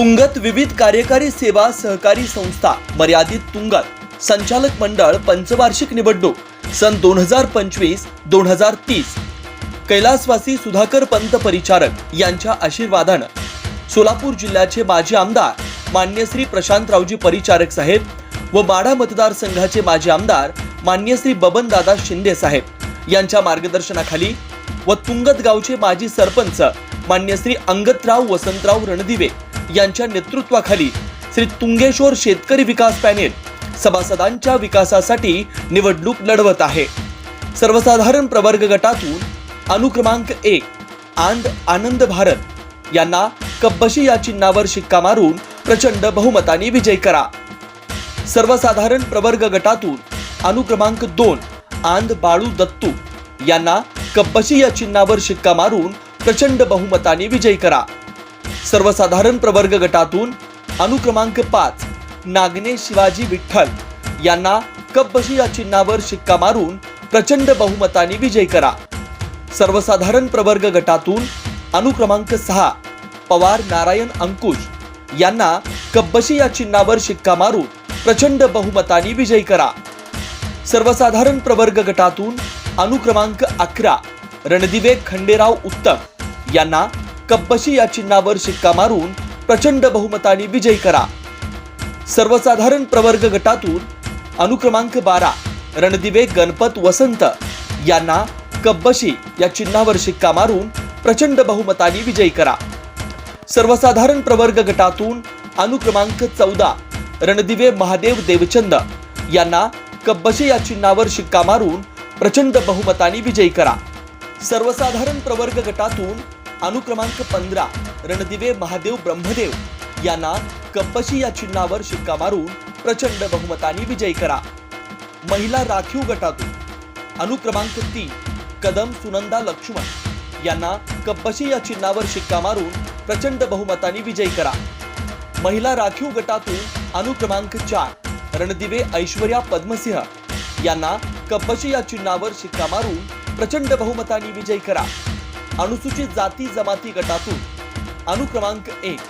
तुंगत विविध कार्यकारी सेवा सहकारी संस्था मर्यादित तुंगत संचालक मंडळ पंचवार्षिक निवडणूक सन दोन हजार पंचवीस दोन हजार तीस. कैलासवासी सुधाकर पंत परिचारक यांच्या आशीर्वादानं सोलापूर जिल्ह्याचे माजी आमदार मान्य श्री प्रशांतरावजी परिचारक साहेब व माढा मतदारसंघाचे माजी आमदार मान्य श्री बबनदादा शिंदे साहेब यांच्या मार्गदर्शनाखाली व तुंगत गावचे माजी सरपंच मान्य श्री अंगतराव वसंतराव रणदिवे यांच्या नेतृत्वाखाली श्री तुंगेश्वर शेतकरी विकास पॅनेल सभासदांच्या विकासासाठी निवडणूक लढवत आहे. सर्वसाधारण प्रवर्ग गटातून अनुक्रमांक एक आंद आनंद भारत यांना कब्बशी या चिन्हावर शिक्का मारून प्रचंड बहुमताने विजय करा. सर्वसाधारण प्रवर्ग गटातून अनुक्रमांक दोन आंद बाळू दत्तू यांना कब्बशी या चिन्हावर शिक्का मारून प्रचंड बहुमताने विजय करा. सर्वसाधारण प्रवर्ग गटातून अनुक्रमांक पाच नागने शिवाजी विठ्ठल यांना कपबशी या चिन्हावर शिक्का मारून प्रचंड बहुमताने विजय करा. सर्वसाधारण प्रवर्ग गटातून अनुक्रमांक सहा पवार नारायण अंकुश यांना कब्बशी या चिन्हावर शिक्का मारून प्रचंड बहुमताने विजय करा. सर्वसाधारण प्रवर्ग गटातून अनुक्रमांक अकरा रणदिवे खंडेराव उत्तम यांना कब्बशी या चिन्हावर शिक्का मारून प्रचंड बहुमताने विजयी करा. सर्वसाधारण प्रवर्ग गटातून अनुक्रमांक बारा रणदिवे गणपत वसंत यांना कब्बशी या चिन्हावर शिक्का मारून प्रचंड बहुमताने विजयी करा. सर्वसाधारण प्रवर्ग गटातून अनुक्रमांक चौदा रणदिवे महादेव देवचंद यांना कब्बशी या चिन्हावर शिक्का मारून प्रचंड बहुमताने विजयी करा. सर्वसाधारण प्रवर्ग गटातून अनुक्रमांक पंधरा रणदिवे महादेव ब्रह्मदेव. यांना कब्बशी या चिन्हावर शिक्का मारून प्रचंड बहुमताने विजयी करा. महिला राखीव गटातून. अनुक्रमांक तीन कदम सुनंदा लक्ष्मण. यांना कब्बशी या चिन्हावर शिक्का मारून प्रचंड बहुमताने विजयी करा. महिला राखीव गटातून अनुक्रमांक चार रणदिवे ऐश्वर्या पद्मसिंह. यांना कब्बशी या चिन्हावर शिक्का मारून प्रचंड बहुमताने विजयी करा. अनुसूचित जाती जमाती गटातून अनुक्रमांक एक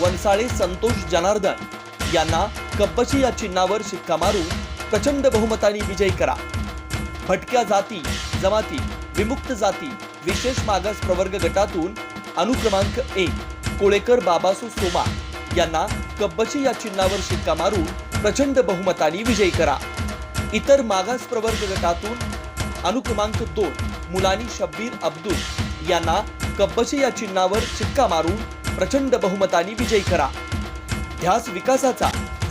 वनसाळे संतोष जनार्दन यांना कब्बशी या चिन्हावर शिक्का मारून प्रचंड बहुमताने विजयी करा. भटक्या जाती जमाती विमुक्त जाती विशेष मागास प्रवर्ग गटातून अनुक्रमांक एक कोळेकर बाबासू सोमा यांना कब्बशी या चिन्हावर शिक्का मारून प्रचंड बहुमताने विजयी करा. इतर मागास प्रवर्ग गटातून अनुक्रमांक दोन मुलानी शब्बीर अब्दुल यांना कब्बशी या चिन्हावर शिक्का मारून प्रचंड बहुमताने विजयी करा. ध्यास विकासाचा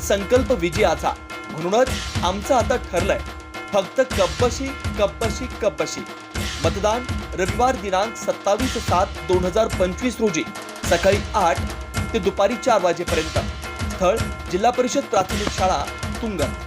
संकल्प विजयाचा. म्हणूनच आमचं आता ठरलंय फक्त कब्बशी कब्बशी कब्बशी. मतदान रविवार दिनांक सत्तावीस सात दोन हजार पंचवीस रोजी सकाळी आठ ते दुपारी चार वाजेपर्यंत. स्थळ जिल्हा परिषद प्राथमिक शाळा तुंगत.